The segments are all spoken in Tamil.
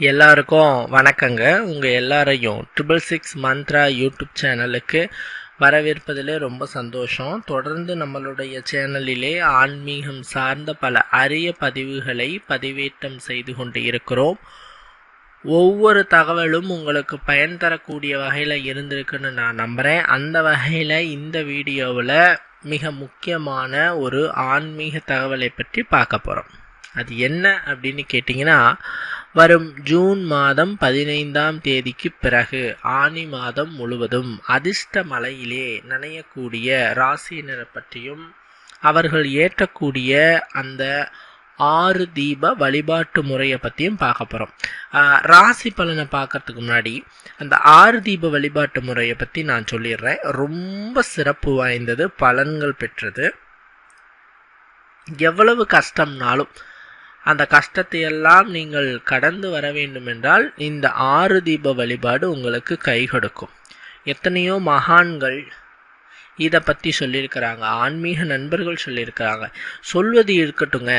எல்லாருக்கும் வணக்கங்க. உங்கள் எல்லாரையும் ட்ரிபிள் சிக்ஸ் மந்த்ரா யூடியூப் சேனலுக்கு வரவேற்பதிலே ரொம்ப சந்தோஷம். தொடர்ந்து நம்மளுடைய சேனலிலே ஆன்மீகம் சார்ந்த பல அரிய பதிவுகளை பதிவேற்றம் செய்து கொண்டு இருக்கிறோம். ஒவ்வொரு தகவலும் உங்களுக்கு பயன் தரக்கூடிய வகையில் இருந்திருக்குன்னு நான் நம்புகிறேன் அந்த வகையில் இந்த வீடியோவில் மிக முக்கியமான ஒரு ஆன்மீக தகவலை பற்றி பார்க்க போகிறோம் அது என்ன அப்படின்னு கேட்டிங்கன்னா வரும் ஜூன் மாதம் பதினைந்தாம் தேதிக்கு பிறகு ஆனி மாதம் முழுவதும் அதிர்ஷ்ட மலையிலே நனையக்கூடிய ராசியினரை பற்றியும் அவர்கள் ஏற்றக்கூடிய அந்த ஆறு தீப வழிபாட்டு முறையை பற்றியும் பார்க்க போகிறோம் ராசி பலனை பார்க்கறதுக்கு முன்னாடி அந்த ஆறு தீப வழிபாட்டு முறையை பற்றி நான் சொல்லிடுறேன். ரொம்ப சிறப்பு வாய்ந்தது பலன்கள் பெற்றது. எவ்வளவு கஷ்டம்னாலும் அந்த கஷ்டத்தை எல்லாம் நீங்கள் கடந்து வர வேண்டும் என்றால் இந்த ஆறு தீப வழிபாடு உங்களுக்கு கை கொடுக்கும். எத்தனையோ மகான்கள் இதை பற்றி சொல்லியிருக்கிறாங்க ஆன்மீக நண்பர்கள் சொல்லியிருக்கிறாங்க. சொல்வது இருக்கட்டுங்க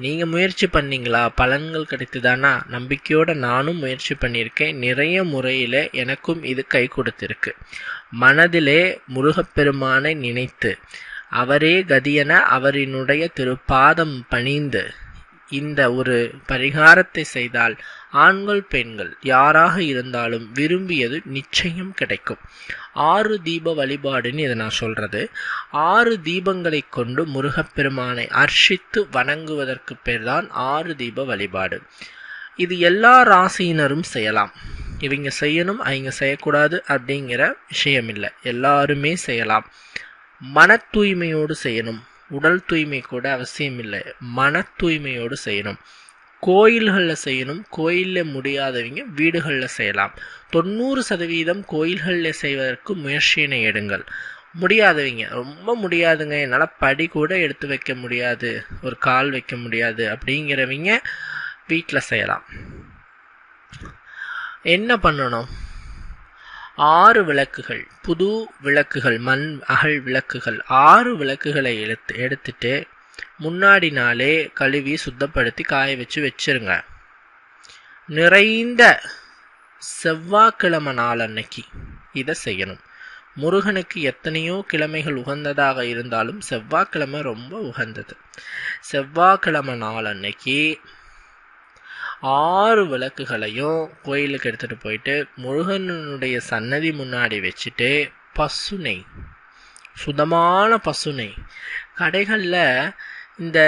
நீங்கள் முயற்சி பண்ணீங்களா? பலன்கள் கிடைத்துதானா? நம்பிக்கையோடு நானும் முயற்சி பண்ணியிருக்கேன். நிறைய முறையில் எனக்கும் இது கை கொடுத்துருக்கு. மனதிலே முருகப்பெருமானை நினைத்து அவரே கதியென அவரினுடைய திருப்பாதம் பணிந்து இந்த ஒரு பரிகாரத்தை செய்தால் ஆண்கள் பெண்கள் யாராக இருந்தாலும் விரும்பியது நிச்சயம் கிடைக்கும். ஆறு தீப வழிபாடுன்னு இதை நான் சொல்கிறது ஆறு தீபங்களை கொண்டு முருகப்பெருமானை அர்ஷித்து வணங்குவதற்கு பேர் தான் ஆறு தீப வழிபாடு. இது எல்லா ராசியினரும் செய்யலாம். இவங்க செய்யணும் அவங்க செய்யக்கூடாது அப்படிங்கிற விஷயம் இல்லை எல்லாருமே செய்யலாம். மன தூய்மையோடு செய்யணும். உடல் தூய்மை கூட அவசியம் இல்லை மன தூய்மையோடு செய்யணும். கோயில்களில் செய்யணும். கோயிலில் முடியாதவங்க வீடுகளில் செய்யலாம். தொண்ணூறு சதவீதம் கோயில்களில் செய்வதற்கு முயற்சியினை எடுங்கள். முடியாதவங்க ரொம்ப முடியாதுங்க. என்னால் படி கூட எடுத்து வைக்க முடியாது. ஒரு கால் வைக்க முடியாது. அப்படிங்கிறவங்க வீட்டில் செய்யலாம். என்ன பண்ணணும்? ஆறு விளக்குகள் புது விளக்குகள் மண் அகல் விளக்குகள் ஆறு விளக்குகளை எடுத்து எடுத்துட்டு முன்னாடி நாளே கழுவி சுத்தப்படுத்தி காய வச்சு வச்சிருங்க. நிறைந்த செவ்வாய்க்கிழமை நாள் அன்னைக்கு இதை செய்யணும். முருகனுக்கு எத்தனையோ கிழமைகள் உகந்ததாக இருந்தாலும் செவ்வாய்க்கிழமை ரொம்ப உகந்தது. செவ்வாய்க்கிழமை நாள் அன்னைக்கு ஆறு விளக்குகளையும் கோயிலுக்கு எடுத்துகிட்டு போயிட்டு முருகனுடைய சன்னதி முன்னாடி வச்சுட்டு பசுனை சுதமான பசு கடைகளில் இந்த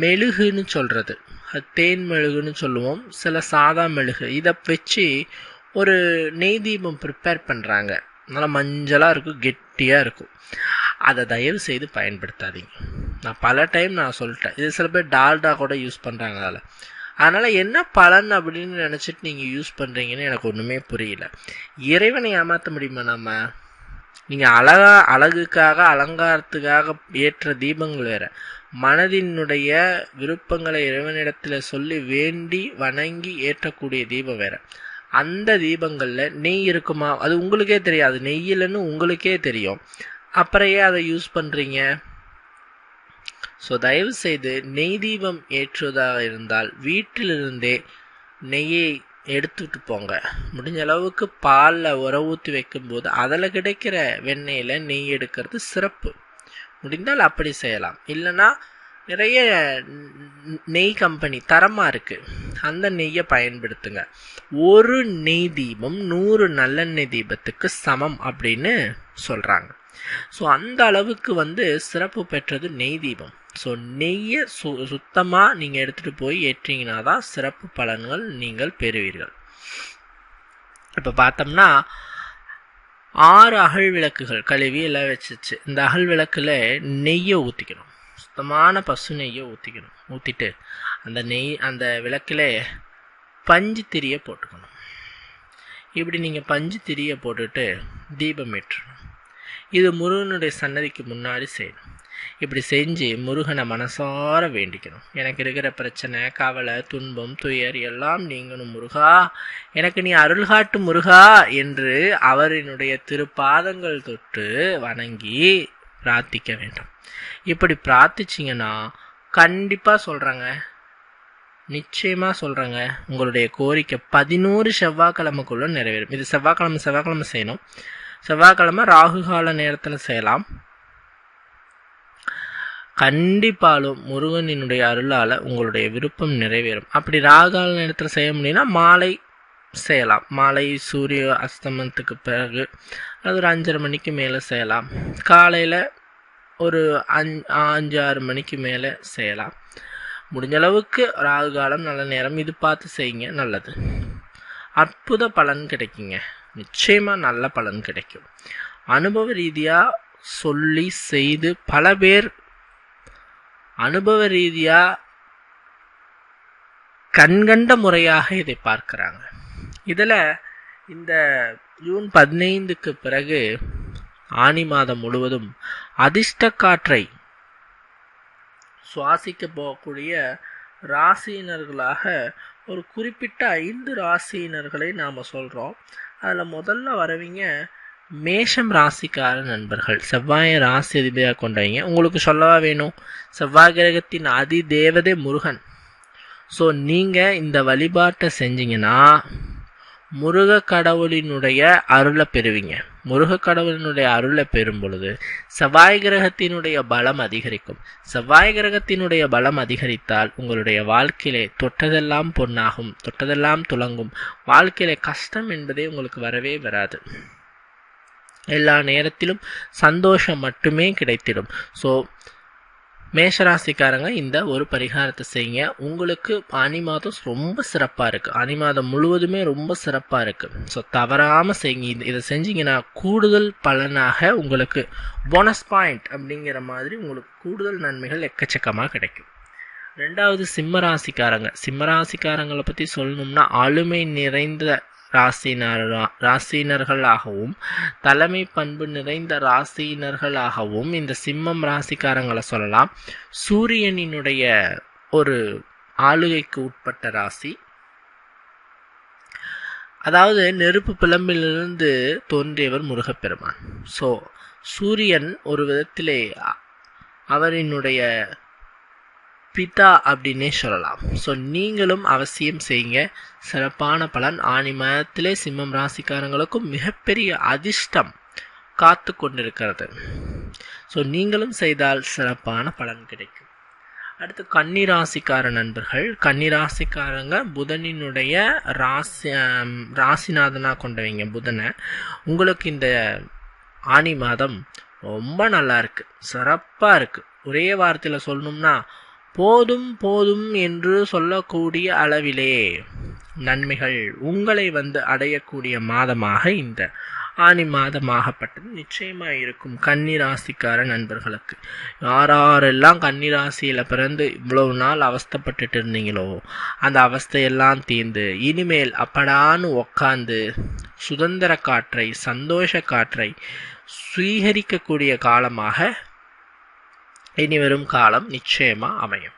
மெழுகுன்னு சொல்கிறது தேன் மெழுகுன்னு சொல்லுவோம் சில சாதா மெழுகு. இதை வச்சு ஒரு நெய் தீபம் ப்ரிப்பேர் பண்ணுறாங்க நல்லா மஞ்சளாக இருக்கும் கெட்டியாக இருக்கும். அதை தயவு செய்து பயன்படுத்தாதீங்க. நான் பல டைம் நான் சொல்லிட்டேன். இது சில பேர் டால்டா கூட யூஸ் பண்ணுறாங்க அதில். அதனால் என்ன பலன் அப்படின்னு நினச்சிட்டு நீங்கள் யூஸ் பண்ணுறீங்கன்னு எனக்கு ஒன்றுமே புரியல. இறைவனை ஏமாற்ற முடியுமா நம்ம நீங்கள் அழகா அழகுக்காக அலங்காரத்துக்காக ஏற்ற தீபங்கள் வேறு. மனதினுடைய விருப்பங்களை இறைவனிடத்தில் சொல்லி வேண்டி வணங்கி ஏற்றக்கூடிய தீபம் வேறு. அந்த தீபங்களில் நெய் இருக்குமா? அது உங்களுக்கே தெரியாது. நெய்யிலன்னு உங்களுக்கே தெரியும். அப்புறம் ஏன் அதை யூஸ் பண்ணுறீங்க ஸோ தயவு செய்து நெய் தீபம் ஏற்றுவதாக இருந்தால் வீட்டிலிருந்தே நெய்யை எடுத்துட்டு போங்க. முடிஞ்ச அளவுக்கு பாலில் உர ஊற்றி வைக்கும்போது அதில் கிடைக்கிற வெண்ணெயில் நெய் எடுக்கிறது சிறப்பு. முடிந்தால் அப்படி செய்யலாம். இல்லைன்னா நிறைய நெய் கம்பெனி தரமாக இருக்குது அந்த நெய்யை பயன்படுத்துங்க. ஒரு நெய் தீபம் நூறு நல்லெண்ணெய் தீபத்துக்கு சமம் அப்படின்னு சொல்கிறாங்க ஸோ அந்த அளவுக்கு வந்து சிறப்பு பெற்றது நெய் தீபம் ஸோ நெய்யை சு சுத்தமாக நீங்கள் எடுத்துகிட்டு போய் ஏற்றிங்கன்னா தான் சிறப்பு பலன்கள் நீங்கள் பெறுவீர்கள். இப்போ பார்த்தோம்னா ஆறு அகல் விளக்குகள் கழுவி எல்லாம் வச்சிச்சு. இந்த அகல் விளக்கில் நெய்யை ஊற்றிக்கணும் சுத்தமான பசு நெய்யை ஊற்றிக்கணும் ஊற்றிட்டு அந்த நெய் அந்த விளக்கில் பஞ்சு திரியை போட்டுக்கணும். இப்படி நீங்கள் பஞ்சு திரியை போட்டுட்டு தீபம் ஏற்றணும். இது முருகனுடைய சன்னதிக்கு முன்னாடி செய்யணும். இப்படி செஞ்சு முருகனை மனசார வேண்டிக்கணும். எனக்கு இருக்கிற பிரச்சனை கவலை துன்பம் துயர் எல்லாம் நீங்கணும் முருகா. எனக்கு நீ அருள்காட்டு முருகா என்று அவரினுடைய திருப்பாதங்கள் தொட்டு வணங்கி பிரார்த்திக்க வேண்டும். இப்படி பிரார்த்திச்சிங்கன்னா கண்டிப்பாக சொல்கிறாங்க நிச்சயமாக சொல்கிறேங்க உங்களுடைய கோரிக்கை பதினோரு செவ்வாய்க்கிழமைக்குள்ளே நிறைவேறும். இது செவ்வாய்க்கிழமை செவ்வாய்க்கிழமை செய்யணும். செவ்வாய்க்கிழமை ராகு கால நேரத்தில் செய்யலாம். கண்டிப்பாலும் முருகனினுடைய அருளால் உங்களுடைய விருப்பம் நிறைவேறும். அப்படி ராகால நேரத்தில் செய்ய முடியும்னா மாலை செய்யலாம். மாலை சூரிய அஸ்தமனத்துக்கு பிறகு அது ஒரு அஞ்சரை மணிக்கு மேலே செய்யலாம். காலையில் ஒரு அஞ் அஞ்சு ஆறு மணிக்கு மேலே செய்யலாம். முடிஞ்ச அளவுக்கு ராகு காலம் நல்ல நேரம் இது பார்த்து செய்யுங்க நல்லது. அற்புத பலன் கிடைக்குங்க. நிச்சயமாக நல்ல பலன் கிடைக்கும். அனுபவ ரீதியாக சொல்லி செய்து பல பேர் அனுபவ ரீதியாக கண்கண்ட முறையாக இதை பார்க்குறாங்க. இதில் இந்த ஜூன் பதினைந்துக்கு பிறகு ஆனி மாதம் முழுவதும் அதிர்ஷ்ட காற்றை சுவாசிக்க போகக்கூடிய ராசியினர்களாக ஒரு குறிப்பிட்ட ஐந்து ராசியினர்களை நாம் சொல்கிறோம் அதில் முதல்ல வரவிங்க மேஷம் ராசிக்கார நண்பர்கள் செவ்வாயை ராசி அதிபதியாக கொண்டவங்க உங்களுக்கு சொல்லவா வேணும்? செவ்வாய் கிரகத்தின் அதி தேவதை முருகன். ஸோ நீங்கள் இந்த வழிபாட்டை செஞ்சீங்கன்னா முருக கடவுளினுடைய அருளை பெறுவீங்க. முருக கடவுளினுடைய அருளை பெறும் பொழுது செவ்வாய் கிரகத்தினுடைய பலம் அதிகரிக்கும். செவ்வாய் கிரகத்தினுடைய பலம் அதிகரித்தால் உங்களுடைய வாழ்க்கையிலே தொட்டதெல்லாம் பொன்னாகும் தொட்டதெல்லாம் துளங்கும். வாழ்க்கையிலே கஷ்டம் என்பதே உங்களுக்கு வரவே வராது. எல்லா நேரத்திலும் சந்தோஷம் மட்டுமே கிடைத்திடும். ஸோ மேஷராசிக்காரங்க இந்த ஒரு பரிகாரத்தை செய்யுங்க. உங்களுக்கு ஆனி மாதம் ரொம்ப சிறப்பாக இருக்குது ஆனி மாதம் முழுவதுமே ரொம்ப சிறப்பாக இருக்குது ஸோ தவறாமல் செய்யுங்க. இது இதை செஞ்சீங்கன்னா கூடுதல் பலனாக உங்களுக்கு போனஸ் பாயிண்ட் அப்படிங்கிற மாதிரி உங்களுக்கு கூடுதல் நன்மைகள் எக்கச்சக்கமாக கிடைக்கும். ரெண்டாவது சிம்ம ராசிக்காரங்க ராசிக்காரங்களை பற்றி சொல்லணும்னா ஆளுமை நிறைந்த ராசினர் ராசினர்களாகவும் தலைமை பண்பு நிறைந்த ராசியினர்களாகவும் இந்த சிம்மம் ராசிக்காரங்களை சொல்லலாம். சூரியனினுடைய ஒரு ஆளுகைக்கு உட்பட்ட ராசி. அதாவது நெருப்பு பிளம்பிலிருந்து தோன்றியவர் முருகப்பெருமான். ஸோ சூரியன் ஒரு விதத்திலே அவரினுடைய பிதா அப்படின்னே சொல்லலாம். ஸோ நீங்களும் அவசியம் செய்யுங்க. சிறப்பான பலன். ஆணி மாதத்திலே சிம்மம் ராசிக்காரங்களுக்கும் மிகப்பெரிய அதிர்ஷ்டம் காத்து கொண்டிருக்கிறது. ஸோ நீங்களும் செய்தால் சிறப்பான பலன் கிடைக்கும். அடுத்து கன்னிராசிக்கார நண்பர்கள். கன்னிராசிக்காரங்க புதனினுடைய ராசி ராசிநாதனாக கொண்டவங்க புதனை. உங்களுக்கு இந்த ஆணி மாதம் ரொம்ப நல்லா இருக்குது சிறப்பாக இருக்குது ஒரே வார்த்தையில் சொல்லணும்னா போதும் போதும் என்று சொல்லக்கூடிய அளவிலே நன்மைகள் உங்களை வந்து அடையக்கூடிய மாதமாக இந்த ஆணி மாதமாகப்பட்டது. நிச்சயமாக இருக்கும் கன்னிராசிக்கார நண்பர்களுக்கு. யாரெல்லாம் கன்னிராசியில் பிறந்து இவ்வளவு நாள் அவஸ்தப்பட்டுட்டு இருந்தீங்களோ அந்த அவஸ்தையெல்லாம் தீர்ந்து இனிமேல் அப்படான்னு உக்காந்து சுதந்திர காற்றை சந்தோஷ காற்றை சுவீகரிக்கக்கூடிய காலமாக இனி வரும் காலம் நிச்சயமாக அமையும்.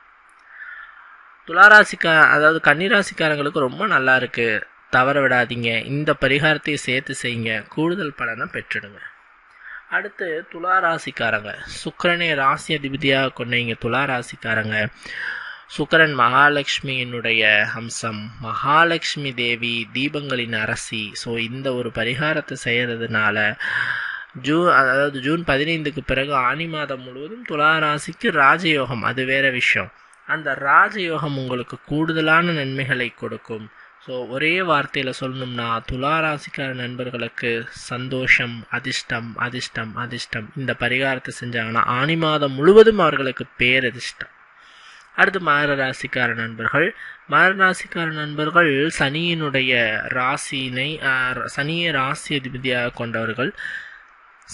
துளாராசிக்கா அதாவது கன்னிராசிக்காரங்களுக்கு ரொம்ப நல்லா இருக்குது தவற விடாதீங்க. இந்த பரிகாரத்தை சேர்த்து செய்யுங்க. கூடுதல் பலனை பெற்றுடுங்க. அடுத்து துலா ராசிக்காரங்க சுக்கரனை ராசி அதிபதியாக கொண்டீங்க துலா ராசிக்காரங்க சுக்கரன் மகாலட்சுமியினுடைய அம்சம். மகாலட்சுமி தேவி தீபங்களின் அரசி. ஸோ இந்த ஒரு பரிகாரத்தை செய்கிறதுனால ஜூன் அதாவது ஜூன் பதினைந்துக்கு பிறகு ஆனி மாதம் முழுவதும் துலா ராசிக்கு ராஜயோகம். அது வேற விஷயம். அந்த ராஜயோகம் உங்களுக்கு கூடுதலான நன்மைகளை கொடுக்கும். ஸோ ஒரே வார்த்தையில் சொல்லணும்னா துலா ராசிக்கார நண்பர்களுக்கு சந்தோஷம் அதிர்ஷ்டம் அதிர்ஷ்டம் அதிர்ஷ்டம். இந்த பரிகாரத்தை செஞ்சாங்கன்னா ஆனி மாதம் முழுவதும் அவர்களுக்கு பேரதிர்ஷ்டம். அடுத்து மகர ராசிக்கார நண்பர்கள். மகர ராசிக்கார நண்பர்கள் சனியினுடைய ராசியினை சனியை ராசி அதிபதியாக கொண்டவர்கள்.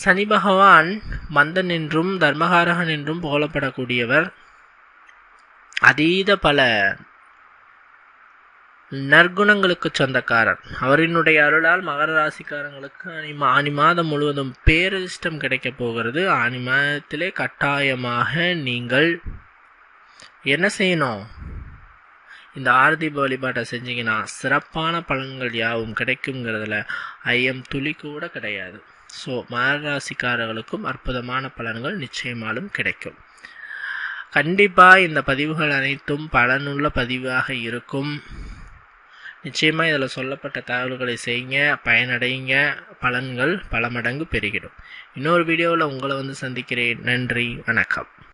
சனி பகவான் மந்தன் என்றும் தர்மகாரகன் என்றும் புகழப்படக்கூடியவர். அதீத பல நற்குணங்களுக்கு சொந்தக்காரர். அவரினுடைய அருளால் மகர ராசிக்காரங்களுக்கு ஆனி ஆனி மாதம் முழுவதும் பேரதிர்ஷ்டம் கிடைக்கப் போகிறது. ஆனி மாதத்திலே கட்டாயமாக நீங்கள் என்ன செய்யணும்? இந்த ஆர்தீப வழிபாட்டை செஞ்சீங்கன்னா சிறப்பான பலன்கள் யாவும் கிடைக்குங்கிறதுல ஐயம் துளி கூட கிடையாது. ஸோ மகராசிக்காரர்களுக்கும் அற்புதமான பலன்கள் நிச்சயமாலும் கிடைக்கும். கண்டிப்பாக இந்த பதிவுகள் அனைத்தும் பலனுள்ள பதிவாக இருக்கும். நிச்சயமாக இதில் சொல்லப்பட்ட தகவல்களை செய்யுங்க பயனடைங்க பலன்கள் பல மடங்கு பெருகிடும். இன்னொரு வீடியோவில் உங்களை வந்து சந்திக்கிறேன். நன்றி வணக்கம்.